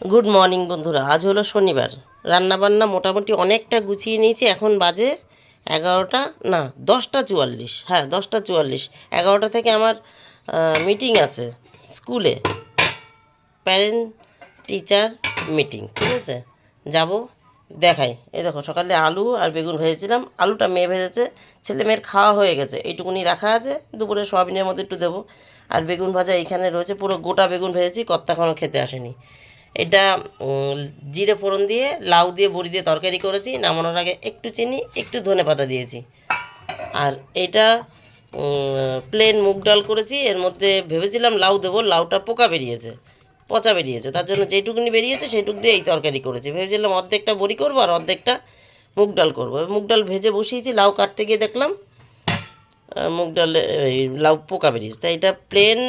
Good morning বন্ধুরা। আজ হলো শনিবার। রান্নাবান্না মোটামুটি অনেকটা গুছিয়ে নিয়েছি। এখন বাজে এগারোটা, না, দশটা চুয়াল্লিশ। হ্যাঁ দশটা চুয়াল্লিশ। এগারোটা থেকে আমার মিটিং আছে স্কুলে। প্যারেন্ট টিচার মিটিং ঠিক আছে? যাব, দেখাই। এই দেখো, সকালে আলু আর বেগুন ভেজেছিলাম। আলুটা মেয়ে ভেজেছে, ছেলে মেয়ের খাওয়া হয়ে গেছে। এইটুকুনি রাখা আছে। দুপুরে সোয়াবিনের মধ্যে একটু দেবো। আর বেগুন ভাজা এইখানে রয়েছে। পুরো গোটা বেগুন ভেজেছি, কর্তা এখনও খেতে আসেনি। এটা জিরে ফোড়ন দিয়ে, লাউ দিয়ে, বড়ি দিয়ে তরকারি করেছি, নামানোর আগে একটু চিনি, একটু ধনে পাতা দিয়েছি। আর এটা প্লেন মুগ ডাল করেছি, এর মধ্যে ভেবেছিলাম লাউ দেবো, লাউটা পোকা বেরিয়েছে, পচা বেরিয়েছে, তার জন্য যেটুকুনি বেরিয়েছে, সেইটুক দিয়ে এই তরকারি করেছি। ভেবেছিলাম অর্ধেকটা বড়ি করব আর অর্ধেকটা মুগ ডাল করব। মুগ ডাল ভেজে বসিয়েছি, লাউ কাটতে গিয়ে দেখলাম মুগ ডালে লাউ পোকা বেরিয়েছে। তাই এটা প্লেন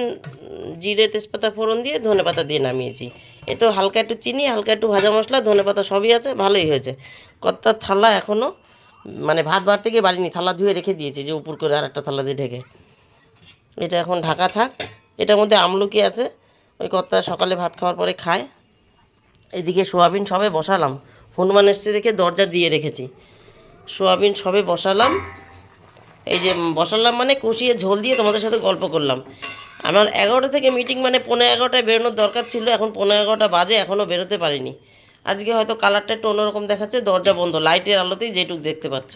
জিরে তেজপাতা ফোড়ন দিয়ে ধনে পাতা দিয়ে নামিয়েছি। এ তো হালকা একটু চিনি, হালকা একটু ভাজা মশলা, ধনে পাতা সবই আছে, ভালোই হয়েছে। কত্তার থালা এখনও মানে ভাত বাড়তে গিয়ে বাড়িনি, থালা ধুয়ে রেখে দিয়েছি যে উপর করে আর একটা থালা দিয়ে ঢেকে। এটা এখন ঢাকা থাক। এটার মধ্যে আমলকি আছে, ওই কর্তা সকালে ভাত খাওয়ার পরে খায়। এদিকে সোয়াবিন সবে বসালাম। হনুমান এসছে দেখে দরজা দিয়ে রেখেছি। সোয়াবিন সবে বসালাম। এই যে বসালাম মানে কষিয়ে ঝোল দিয়ে তোমাদের সাথে গল্প করলাম। আমার এগারোটা থেকে মিটিং মানে পনেরো এগারোটায় বেরোনোর দরকার ছিল, এখন পনেরো এগারোটা বাজে, এখনও বেরোতে পারিনি। আজকে হয়তো কালারটা একটু অন্যরকম দেখাচ্ছে, দরজা বন্ধ লাইটের আলোতেই যেটুক দেখতে পাচ্ছ।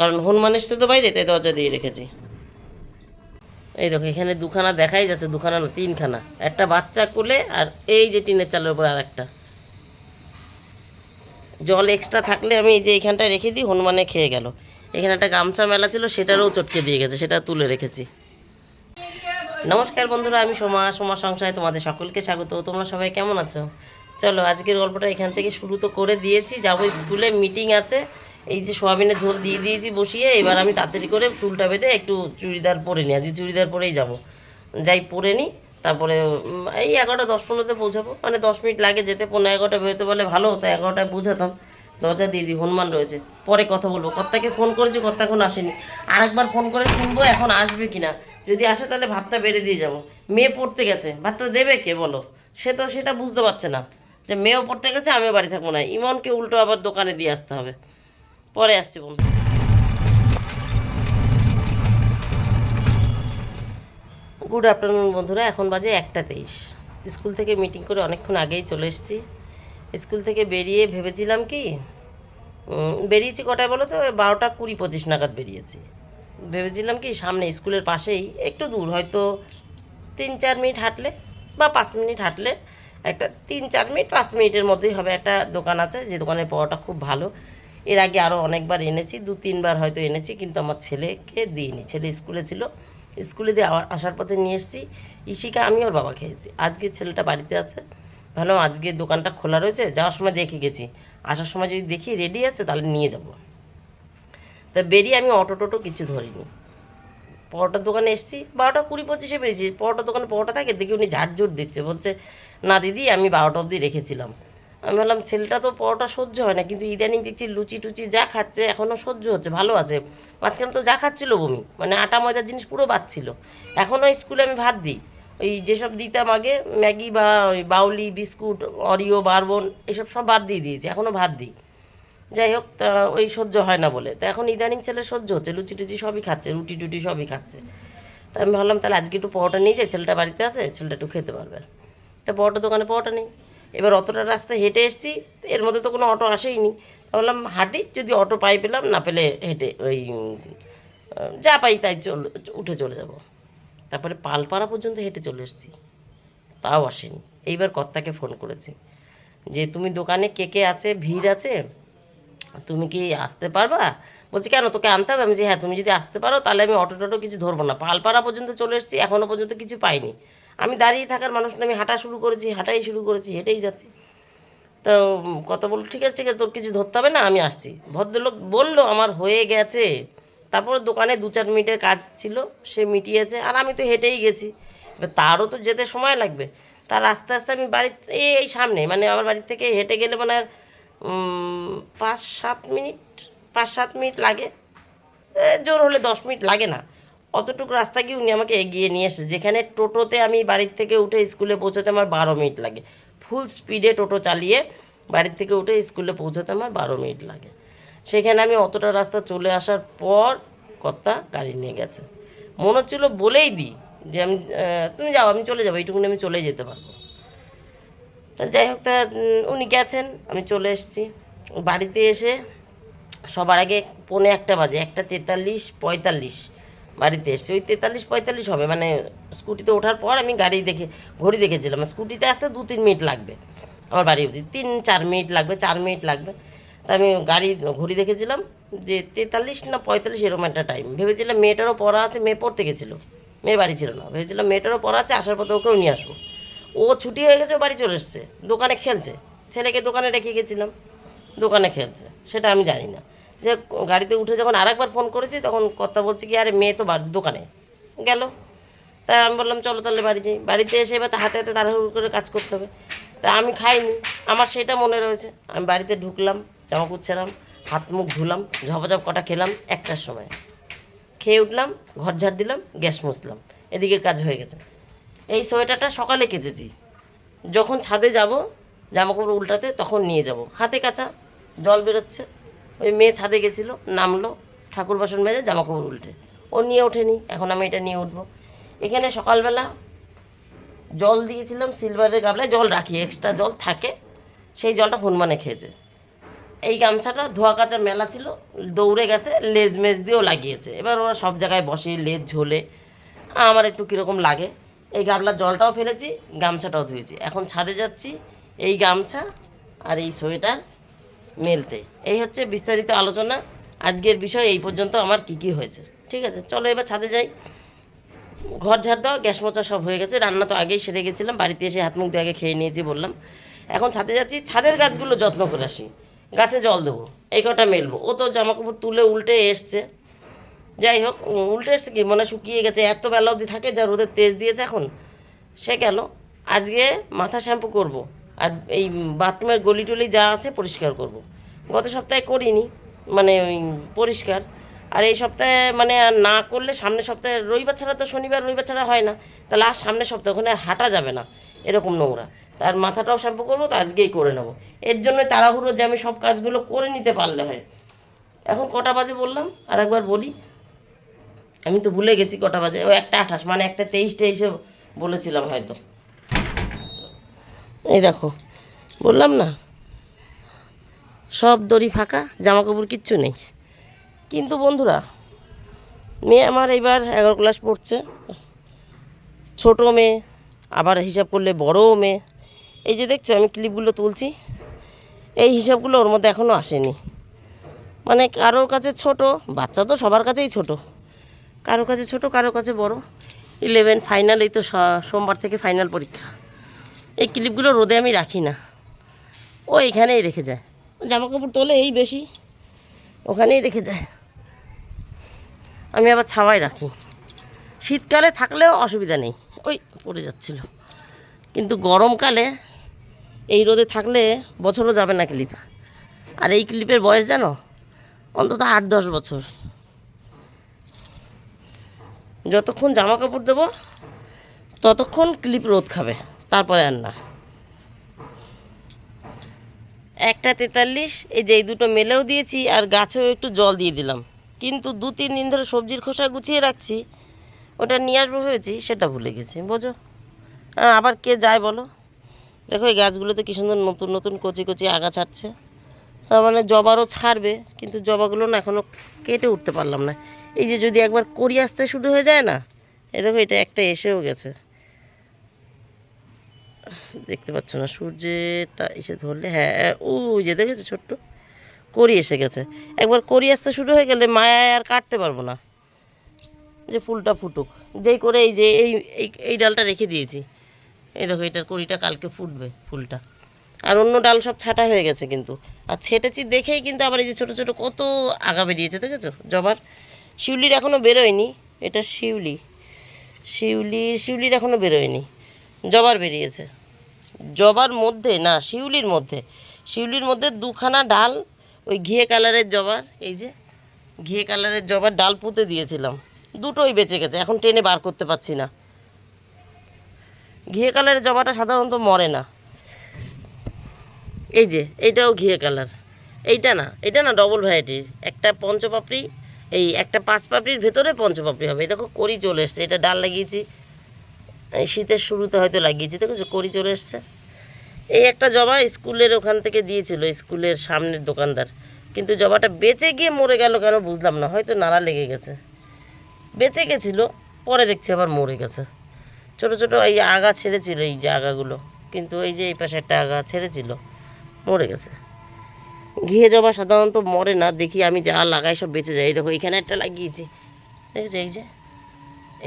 কারণ হনুমান এসছে তো বাইরে, তাই দরজা দিয়ে রেখেছি। এই দেখো, এখানে দুখানা দেখাই যাচ্ছে, দুখানা না, তিনখানা। একটা বাচ্চা কোলে আর এই যে টিনের চালের উপর আর একটা। জল এক্সট্রা থাকলে আমি এই যে এখানটায় রেখে দিই, হনুমানে খেয়ে গেল। এখানে একটা গামছা মেলা ছিল, সেটারও চটকে দিয়ে গেছে, সেটা তুলে রেখেছি। নমস্কার বন্ধুরা, আমি সোমা সোমা সংসারে তোমাদের সকলকে স্বাগত। তোমরা সবাই কেমন আছো? চলো, আজকের গল্পটা এখান থেকে শুরু তো করে দিয়েছি। যাব স্কুলে মিটিং আছে। এই যে সোয়াবিনের ঝোল দিয়ে দিয়েছি বসিয়ে, এবার আমি তাড়াতাড়ি করে চুলটা বেঁধে একটু চুড়িদার পরে নিই। আজকে চুড়িদার পরেই যাব। যাই পরে নিই, তারপরে এই এগারোটা, দশ পনেরোতে পৌঁছাবো। মানে দশ মিনিট লাগে যেতে পনেরো এগারোটা বেরোতে পারলে ভালো হতো, এগারোটায় পৌঁছাতাম। দরজা দিয়ে দিই, হনুমান রয়েছে। পরে কথা বলব। কর্তাকে ফোন করেছি, কর্তা এখন আসেনি। আরেকবার ফোন করে শুনব এখন আসবে কি না যদি আসে তাহলে ভাতটা বেড়ে দিয়ে যাব। মেয়ে পড়তে গেছে। ভাতটা দেবে কে বলো? সে তো সেটা বুঝতে পারছে না। যে মেয়েও পড়তে গেছে, আমিও বাড়ি থাকব না। ইমনকে উল্টো আবার দোকানে দিয়ে আসতে হবে। পরে আসছি বন্ধু। গুড আফটারনুন বন্ধুরা, এখন বাজে একটা তেইশ। স্কুল থেকে মিটিং করে অনেকক্ষণ আগেই চলে এসেছি। স্কুল থেকে বেরিয়ে ভেবেছিলাম কি বেরিয়েছি কটায় বলো তো? বারোটা কুড়ি পঁচিশ নাগাদ বেরিয়েছি। ভেবেছিলাম কি সামনে স্কুলের পাশেই একটু দূর, হয়তো তিন চার মিনিট হাঁটলে বা পাঁচ মিনিট হাঁটলে একটা তিন চার মিনিট, পাঁচ মিনিটের মধ্যেই হবে একটা দোকান আছে, যে দোকানের পরোটা খুব ভালো। এর আগে আরও অনেকবার এনেছি, দু তিনবার হয়তো এনেছি, কিন্তু আমার ছেলেকে দিইনি। ছেলে স্কুলে ছিল, স্কুলে দিয়ে আসার পথে নিয়ে এসেছি, ইশিকা আমি ওর বাবা খেয়েছি। আজকে ছেলেটা বাড়িতে আছে ভালো, আজকে দোকানটা খোলা রয়েছে, যাওয়ার সময় দেখে গেছি। আসার সময় যদি দেখি রেডি আছে, তাহলে নিয়ে যাব। তা বেরিয়ে আমি অটো টোটো কিছু ধরিনি। পরোটার দোকানে এসেছি, বারোটা কুড়ি পঁচিশে বেরিয়েছি। পরোটার দোকানে পরোটা থাকে, দেখি উনি ঝাড়ঝুট দিচ্ছে। বলছে, না দিদি, আমি বারোটা অবধি রেখেছিলাম। আমি বললাম ছেলেটা তো পরোটা সহ্য হয় না, কিন্তু ইদানিং দেখছি লুচি টুচি যা খাচ্ছে এখনও সহ্য হচ্ছে, ভালো আছে। মাঝখানে তো যা খাচ্ছিল বমি মানে আটা ময়দার জিনিস পুরো বাচ্ছিল এখনও স্কুলে আমি ভাত দিই। ওই যেসব দিতাম আগে, ম্যাগি বা ওই বাউলি, বিস্কুট, অরিও, বারবন, এসব সব বাদ দিয়ে দিয়েছি এখনও ভাত দিই। যাই হোক, তা ওই সহ্য হয় না বলে। তা এখন ইদানিং ছেলে সহ্য হচ্ছে, লুচি টুচি সবই খাচ্ছে, রুটি টুটি সবই খাচ্ছে। তা আমি ভাবলাম, তাহলে আজকে একটু পরোটা নিয়ে যাই, ছেলেটা বাড়িতে আছে, ছেলেটা একটু খেতে পারবে। তা পরোটা দোকানে পরোটা নেই। এবার অতটা রাস্তা হেঁটে এসেছি, এর মধ্যে তো কোনো অটো আসেইনি। তা বললাম হাঁটি, যদি অটো পাই পেলাম, না পেলে হেঁটে ওই, যা পাই তাই চল, উঠে চলে যাব। তারপরে পালপাড়া পর্যন্ত হেঁটে চলে এসেছি। তাও আসেনি। এইবার কর্তাকে ফোন করেছি যে, তুমি দোকানে কে কে আছে? ভিড় আছে? তুমি কি আসতে পারবা? বলছি, কেন? তোকে আনতে হবে? আমি যে হ্যাঁ তুমি যদি আসতে পারো, তাহলে আমি অটো টটো কিছু ধরবো না। পালপাড়া পর্যন্ত চলে এসেছি এখনও পর্যন্ত কিছু পাইনি। আমি দাঁড়িয়ে থাকার মানুষ না, আমি হাঁটা শুরু করেছি, হাঁটাই শুরু করেছি, হেঁটেই যাচ্ছি। তো কত বলল, ঠিক আছে ঠিক আছে, তোর কিছু ধরতে হবে না, আমি আসছি। ভদ্রলোক বলল, আমার হয়ে গেছে। তারপর দোকানে দু চার মিনিটের কাজ ছিল, সে মিটিয়েছে, আর আমি তো হেঁটেই গেছি। এবার তারও তো যেতে সময় লাগবে। তার আস্তে আস্তে আমি বাড়ির এই এই সামনে মানে আমার বাড়ির থেকে হেঁটে গেলে মানে আর পাঁচ সাত মিনিট, পাঁচ সাত মিনিট লাগে। জোর হলে দশ মিনিট লাগে না। অতটুকু রাস্তা গিয়ে উনি আমাকে এগিয়ে নিয়ে এসে যেখানে টোটোতে আমি বাড়ির থেকে উঠে স্কুলে পৌঁছাতে আমার বারো মিনিট লাগে। ফুল স্পিডে টোটো চালিয়ে বাড়ির থেকে উঠে স্কুলে পৌঁছাতে আমার বারো মিনিট লাগে। সেখানে আমি অতটা রাস্তা চলে আসার পর কর্তা গাড়ি নিয়ে গেছে। মনে হচ্ছিল বলেই দিই যে আমি তুমি যাও, আমি চলে যাব, এইটুকুনি আমি চলে যেতে পারব। তা যাই হোক, তা উনি গেছেন, আমি চলে এসেছি। বাড়িতে এসে সবার আগে পৌনে একটা বাজে, একটা তেতাল্লিশ পঁয়তাল্লিশ বাড়িতে এসছে। ওই তেতাল্লিশ পঁয়তাল্লিশ হবে মানে স্কুটিতে ওঠার পর আমি গাড়ি দেখে, ঘড়ি দেখেছিলাম। স্কুটিতে আসতে দু তিন মিনিট লাগবে আমার বাড়ি অবধি। তিন, চার মিনিট লাগবে, চার মিনিট লাগবে। তা আমি গাড়ি ঘড়ি দেখেছিলাম যে তেতাল্লিশ না পঁয়তাল্লিশ এরকম একটা টাইম ভেবেছিলাম মেয়েটারও পড়া আছে, মেয়ে পড়তে গেছিল। মেয়ে বাড়ি ছিল না। ভেবেছিলাম মেয়েটারও পড়া আছে, আসার পথে ওকেও নিয়ে আসব। ও ছুটি হয়ে গেছে, ও বাড়ি চলে এসছে। দোকানে খেলছে। ছেলেকে দোকানে রেখে গেছিলাম। দোকানে খেলছে। সেটা আমি জানি না। যে গাড়িতে উঠে যখন আরেকবার ফোন করেছি, তখন কথা বলছি কি, আরে মেয়ে তো দোকানে গেল। তাই আমি বললাম, চলো তাহলে বাড়ি যাই। বাড়িতে এসে এবার হাতে হাতে তাড়াহুড়ো করে কাজ করতে হবে। তা আমি খাইনি। আমার সেটা মনে রয়েছে। আমি বাড়িতে ঢুকলাম। জামা কুচ্ছেলাম, হাত মুখ ধুলাম, ঝপঝপ কটা খেলাম, একটার সময়। খেয়ে উঠলাম, ঘর ঝাড় দিলাম, গ্যাস মুছলাম। এদিকের কাজ হয়ে গেছে। এই সোয়েটারটা সকালে কেচেছি। যখন ছাদে যাব জামা কাপড় উল্টাতে তখন নিয়ে যাব। হাতে কাঁচা, জল বেরোচ্ছে। ওই মেয়ে ছাদে গেছিল, নামলো, ঠাকুর বাসন মেজে জামা কাপড় উল্টে। ও নিয়ে ওঠেনি, এখন আমি এটা নিয়ে উঠবো। এখানে সকালবেলা জল দিয়েছিলাম সিলভারের গাবলায় জল রাখি এক্সট্রা জল থাকে। সেই জলটা হনুমানে খেয়েছে। এই গামছাটা ধোয়া কাচার মেলা ছিল, দৌড়ে গেছে, লেজ মেজ দিয়েও লাগিয়েছে। এবার ওরা সব জায়গায় বসে, লেজ ঝোলে। আমার একটু কীরকম লাগে। এই গাবলার জলটাও ফেলেছি, গামছাটাও ধুয়েছি। এখন ছাদে যাচ্ছি, এই গামছা আর এই সোয়েটার মেলতে। এই হচ্ছে বিস্তারিত আলোচনা। আজকের বিষয় এই পর্যন্ত আমার কী কী হয়েছে। ঠিক আছে, চলো এবার ছাদে যাই। ঘর ঝাড় দেওয়া, গ্যাস মোচা সব হয়ে গেছে। রান্না তো আগেই সেরে গেছিলাম, বাড়িতে এসে হাত মুখ দিয়ে আগে খেয়ে নিয়েছি বললাম। এখন ছাদে যাচ্ছি, ছাদের গাছগুলো যত্ন করে আসি। গাছে জল দেবো, এই কটা মেলবো। ও তো জামা কাপড় তুলে উল্টে এসছে। যাই হোক উল্টে এসছে কি? মানে শুকিয়ে গেছে। এত বেলা অবধি থাকে যা রোদের তেজ দিয়েছে এখন। সে গেল। আজকে মাথা শ্যাম্পু করব। আর এই বাথরুমের গলি টলি যা আছে পরিষ্কার করব। গত সপ্তাহে করিনি মানে পরিষ্কার। আর এই সপ্তাহে মানে না করলে সামনের সপ্তাহে, রবিবার ছাড়া তো শনিবার, রবিবার ছাড়া হয় না। তাহলে আর সামনের সপ্তাহে ওখানে হাঁটা যাবে না, এরকম নোংরা। তার মাথাটাও শ্যাম্পু করব, তো আজকেই করে নেব। এর জন্য তাড়াহুড়ো যে আমি সব কাজগুলো করে নিতে পারলে হয়। এখন কটা বাজে বললাম, আর একবার বলি। আমি তো ভুলে গেছি কটা বাজে, ও একটা আঠাশ মানে একটা তেইশ তেইশে বলেছিলাম হয়তো। এই দেখো, বললাম না, সব দড়ি ফাঁকা জামা কাপড় কিচ্ছু নেই। কিন্তু বন্ধুরা, মেয়ে আমার এবার এগারো ক্লাস পড়ছে। ছোট মেয়ে, আবার হিসাব করলে বড়ও মেয়ে। এই যে দেখছ, আমি ক্লিপগুলো তুলছি। এই হিসাবগুলো ওর মধ্যে এখনও আসেনি। মানে কারোর কাছে ছোট, বাচ্চা তো সবার কাছেই ছোট। কারও কাছে ছোট কারও কাছে বড়। ইলেভেন ফাইনাল এই তো সোমবার থেকে ফাইনাল পরীক্ষা। এই ক্লিপগুলো রোদে আমি রাখি না। ও এখানেই রেখে যায়। জামা কাপড় তোলে, এই বেশি। ওখানেই রেখে যায়। আমি আবার ছাওয়াই রাখি। শীতকালে থাকলেও অসুবিধা নেই। ওই পড়ে যাচ্ছিল। কিন্তু গরমকালে এই রোদে থাকলে বছরও যাবে না ক্লিপ। আর এই ক্লিপের বয়স জানো? অন্তত আট দশ বছর। যতক্ষণ জামা কাপড় দেবো, ততক্ষণ ক্লিপ রোদ খাবে। তারপরে আর না। একটা তেতাল্লিশ, এই যে এই দুটো মেলেও দিয়েছি আর গাছেও একটু জল দিয়ে দিলাম। কিন্তু দু, তিন দিন ধরে সবজির খোসা গুছিয়ে রাখছি, ওটা নিয়ে আসব ভেবেছি, সেটা ভুলে গেছি। বোঝো? আবার কে যায় বলো? দেখো এই গাছগুলোতে কী সুন্দর নতুন নতুন কচি কচি আগা ছাড়ছে। তার মানে জবারও ছাড়বে, কিন্তু জবাগুলো না এখনও কেটে উঠতে পারলাম না। এই যে যদি একবার করি আসতে শুরু হয়ে যায় না, এ দেখো এটা একটা এসেও গেছে। দেখতে পাচ্ছ না সূর্যের তা এসে ধরলে হ্যাঁ ওই যে দেখেছ ছোট্ট? করি এসে গেছে। একবার করি আসতে শুরু হয়ে গেলে মায়ায় আর কাটতে পারব না। যে ফুলটা ফুটুক। যেই করে এই যে এই, এই- ডালটা রেখে দিয়েছি। এই দেখো, এটার কড়িটা কালকে ফুটবে ফুলটা। আর অন্য ডাল সব ছাটা হয়ে গেছে কিন্তু। আর ছেটেছি দেখেই কিন্তু আবার এই যে ছোটো ছোটো কত আগা বেরিয়েছে, দেখেছ? জবার। শিউলির এখনও বেরোয়নি। এটা শিউলি। শিউলি, শিউলির এখনও বেরোয়নি। জবার বেরিয়েছে। জবার মধ্যে, না, শিউলির মধ্যে। শিউলির মধ্যে দুখানা ডাল, ওই ঘিয়ে কালারের জবার, এই যে, ঘিয়ে কালারের জবার ডাল পুঁতে দিয়েছিলাম। দুটোই বেঁচে গেছে, এখন টেনে বার করতে পারছি না। ঘিয়ে কালারের জবাটা সাধারণত মরে না। এই যে, এইটাও ঘিয়ে কালার। এইটা না, এটা না ডবল ভ্যারাইটির একটা পঞ্চপাপড়ি, এই একটা পাঁচ পাপড়ির ভেতরে পঞ্চপাপড়ি হবে। দেখো করি চলে এসছে। এটা ডাল লাগিয়েছি। শীতের শুরুতে হয়তো লাগিয়েছি। দেখেছ করি চলে এসছে। এই একটা জবা স্কুলের ওখান থেকে দিয়েছিল, স্কুলের সামনের দোকানদার। কিন্তু জবাটা বেঁচে গিয়ে মরে গেল কেন বুঝলাম না, হয়তো নাড়া লেগে গেছে। বেঁচে গেছিল, পরে দেখছি আবার মরে গেছে। ছোট ছোট এই আগা ছেড়েছিল এই যে আগাগুলো, কিন্তু এই যে এই পাশে একটা আগা ছেড়েছিল, মরে গেছে। ঘিয়ে জবা সাধারণত মরে না, দেখি আমি যা লাগাই সব বেঁচে যায়। এই দেখো, এখানে একটা লাগিয়েছি। দেখেছ এই যে?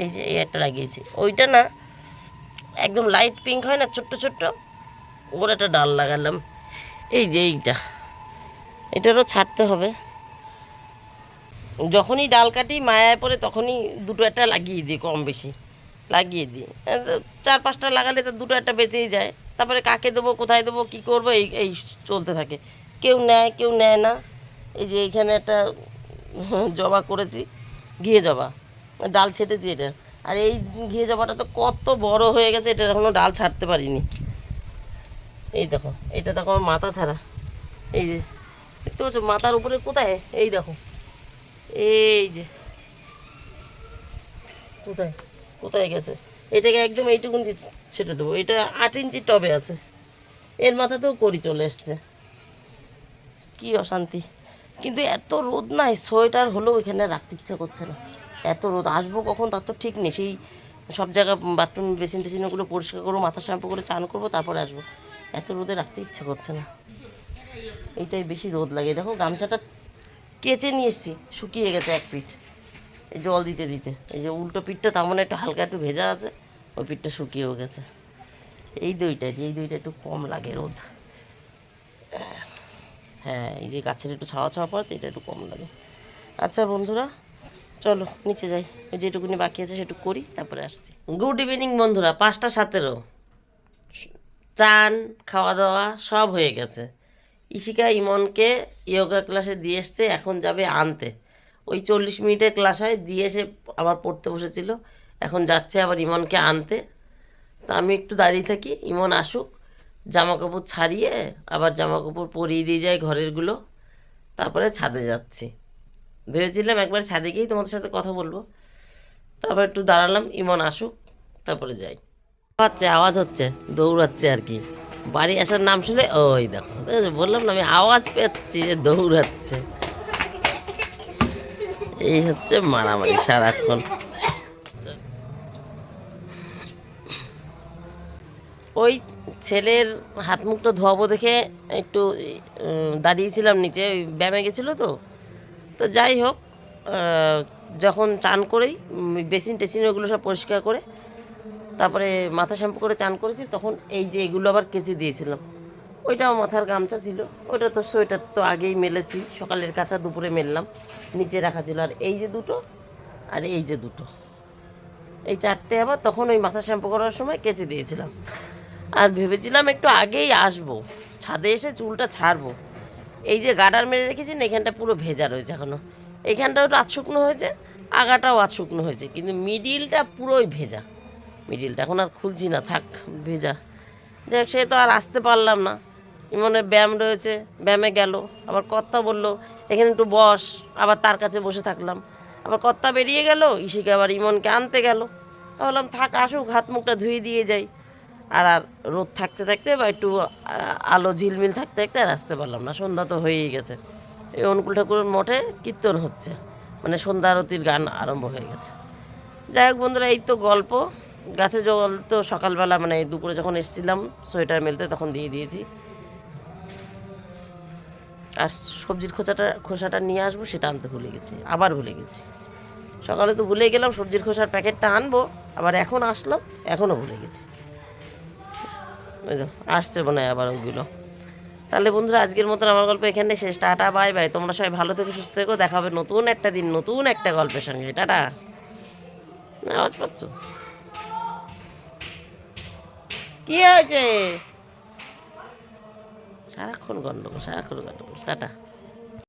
এই যে, এই একটা লাগিয়েছি। ওইটা না একদম লাইট পিঙ্ক হয় না, ছোট্ট ছোট্ট। ওর একটা ডাল লাগালাম। এই যে এইটা। এটারও ছাড়তে হবে। যখনই ডাল কাটি, মায়ায় পরে তখনই দুটো একটা লাগিয়ে দিই কম বেশি। লাগিয়ে দিই। চার পাঁচটা লাগালে তো দুটো একটা বেঁচেই যায়। তারপরে কাকে দেবো, কোথায় দেবো, কী করব, এই এই চলতে থাকে। কেউ নেয় কেউ নেয় না। এই যে এইখানে একটা জবা করেছি। ঘিয়ে জবা। ডাল ছেটেছি এটা। আর এই ঘিয়ে জবাটা তো কত বড় হয়ে গেছে, এটা এখনও ডাল ছাড়তে পারিনি। এই দেখো, এটা দেখো আমার মাথা ছাড়া। এই যে, দেখতে পাচ্ছ মাথার উপরে কোথায়? এই দেখো। এই যে, কোথায়? কোথায় গেছে? এটাকে একদম এইটুকুন ছেটে দেবো। এটা আট ইঞ্চি টবে আছে। এর মাথাতেও করি চলে এসছে। কি অশান্তি। কিন্তু এত রোদ নাই, সোয়েটার হলেও এখানে রাখতে ইচ্ছা করছে না। এত রোদ, আসব কখন? তার তো ঠিক নেই। সেই সব জায়গা বাথরুম বেসিন টেসিন ওগুলো পরিষ্কার করব, মাথা শ্যাম্পু করে চান করব, তারপরে আসব। এত রোদে রাখতে ইচ্ছে করছে না। এইটাই বেশি রোদ লাগে। দেখো, গামছাটা কেচে নিয়ে এসছি, শুকিয়ে গেছে এক পিঠ। এই জল দিতে দিতে। এই যে উল্টো পিঠটা তেমন একটু হালকা একটু ভেজা আছে, ওই পিঠটা শুকিয়েও গেছে। এই দইটা এই দইটা একটু কম লাগে রোদ। হ্যাঁ এই যে গাছের একটু ছাওয়া ছাওয়া পড়ে এটা একটু কম লাগে। আচ্ছা বন্ধুরা চলো, নিচে যাই। ওই যেটুকুনি বাকি আছে সেটুকু করি, তারপরে আসছি। গুড ইভিনিং বন্ধুরা, পাঁচটা সতেরো। চান খাওয়া দাওয়া সব হয়ে গেছে। ইশিকা ইমনকে ইয়োগা ক্লাসে দিয়ে এসছে, এখন যাবে আনতে। ওই চল্লিশ মিনিটের ক্লাস হয়, দিয়ে এসে আবার পড়তে বসেছিল। এখন যাচ্ছে আবার ইমনকে আনতে। তো আমি একটু দাঁড়িয়ে থাকি, ইমন আসুক। জামা কাপড় ছাড়িয়ে আবার জামা কাপড় পরিয়ে দিয়ে যায় ঘরেরগুলো। তারপরে ছাদে যাচ্ছি। ভেবেছিলাম একবার ছাদে গিয়েই তোমাদের সাথে কথা বলব। তারপর একটু দাঁড়ালাম, ইমন আসুক, তারপরে যাই। হচ্ছে, আওয়াজ হচ্ছে, দৌড়াচ্ছে আর কি। বাড়ি আসার নাম শুনে, ওই দেখো? বললাম না, আমি আওয়াজ পেয়েছি যে দৌড়াচ্ছে। এই হচ্ছে মারামারি সারাক্ষণ। ওই ছেলের হাত মুখটা ধোয়াবো দেখে একটু দাঁড়িয়েছিলাম নিচে, ওই ব্যায়ামে গেছিল তো। তো যাই হোক যখন চান করেই বেসিন টেসিন ওগুলো সব পরিষ্কার করে, তারপরে মাথা শ্যাম্পু করে চান করেছি, তখন এই যে এগুলো আবার কেচে দিয়েছিলাম। ওইটাও মাথার গামছা ছিল, ওইটা তো সোয়েটার তো আগেই মেলেছি, সকালের কাঁচা দুপুরে মেললাম, নিচে রাখা ছিল। আর এই যে দুটো, আর এই যে দুটো। এই চারটে আবার তখন ওই মাথা শ্যাম্পু করার সময় কেচে দিয়েছিলাম। আর ভেবেছিলাম একটু আগেই আসব, ছাদে এসে চুলটা ছাড়বো। এই যে গাডার মেরে রেখেছি না এখানটা পুরো ভেজা রয়েছে এখনও এখানটাও একটু আধ শুকনো হয়েছে আগাটাও আধ শুকনো হয়েছে কিন্তু মিডিলটা পুরোই ভেজা। মিডিলটা এখন আর খুলছি না থাক ভেজা। যাই হোক, সে তো আর আসতে পারলাম না। ইমনের ব্যায়াম রয়েছে ব্যায়ামে গেল আবার কর্তা বলল এখানে একটু বস। আবার তার কাছে বসে থাকলাম। আবার কর্তা বেরিয়ে গেল ইসিকে আবার ইমনকে আনতে গেল। ভাবলাম থাক আসুক হাত মুখটা ধুয়ে দিয়ে যাই। আর আর রোদ থাকতে থাকতে বা একটু আলো ঝিলমিল থাকতে থাকতে আর আসতে পারলাম না। সন্ধ্যা তো হয়েই গেছে। এই অনুকূল ঠাকুরের মঠে কীর্তন হচ্ছে। মানে সন্ধ্যা আরতির গান আরম্ভ হয়ে গেছে। যাই হোক বন্ধুরা, এই তো গল্প। গাছে জল তো সকালবেলা মানে দুপুরে যখন এসেছিলাম সোয়েটার মেলতে তখন দিয়ে দিয়েছি। আর সবজির খোসাটা খোসাটা নিয়ে আসব, সেটা আনতে ভুলে গেছি। আবার ভুলে গেছি। সকালে তো ভুলে গেলাম, সবজির খোসার প্যাকেটটা আনব। আবার এখন আসলাম, এখনও ভুলে গেছি। আসছে মনে হয় আবার ওইগুলো। তাহলে বন্ধুরা, আজকের মতন আমার গল্প এখানে শেষ। Ta-ta, bye bye. তোমরা সবাই ভালো থেকে, সুস্থ থেকো। দেখা হবে নতুন একটা দিন, নতুন একটা গল্পের সঙ্গে। টাটা। আওয়াজ পাচ্ছ? কি হয়েছে? সারাক্ষণ গন্ডগোল সারাক্ষণ গন্ডগোল। টাটা।